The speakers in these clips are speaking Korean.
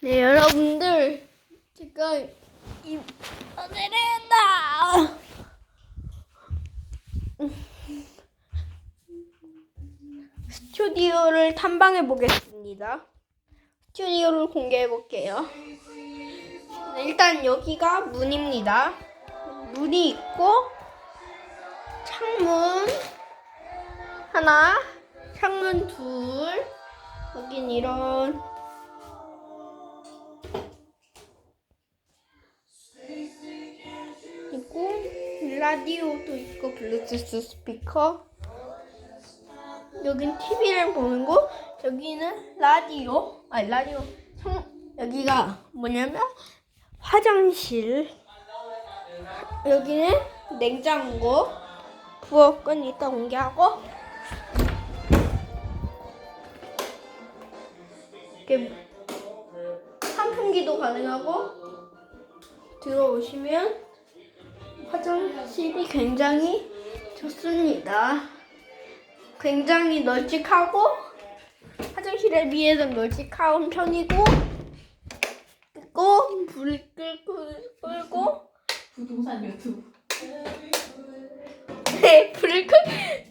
네, 여러분들. 제가 이 오늘은 스튜디오를 탐방해 보겠습니다. 스튜디오를 공개해 볼게요. 네, 일단 여기가 문입니다. 문이 있고 창문 하나, 창문 둘. 여긴 이런 라디오도 있고 블루투스 스피커. 여긴 TV를 보는 곳. 여기는 라디오. 아 라디오. 성, 여기가 뭐냐면 화장실. 여기는 냉장고. 부엌은 이따 공개하고. 이렇게 선풍기도 가능하고 들어오시면 화장실이 굉장히 좋습니다. 굉장히 널찍하고 화장실에 비해서 널찍한 편이고 끄고 불을 끄고 끄고 부동산 유튜브. 네 불을 끄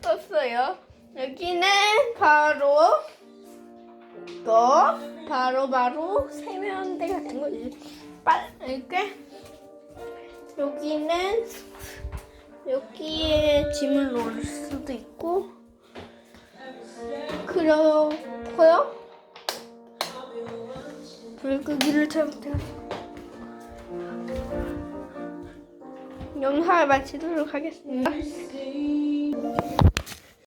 껐어요. 여기는 바로 또 바로 바로 세면대 같은 거지. 빨 이렇게 여기는 여기에 짐을 놓을 수도 있고 그렇고요. 불 끄기를 잘못해서 영상을 마치도록 하겠습니다.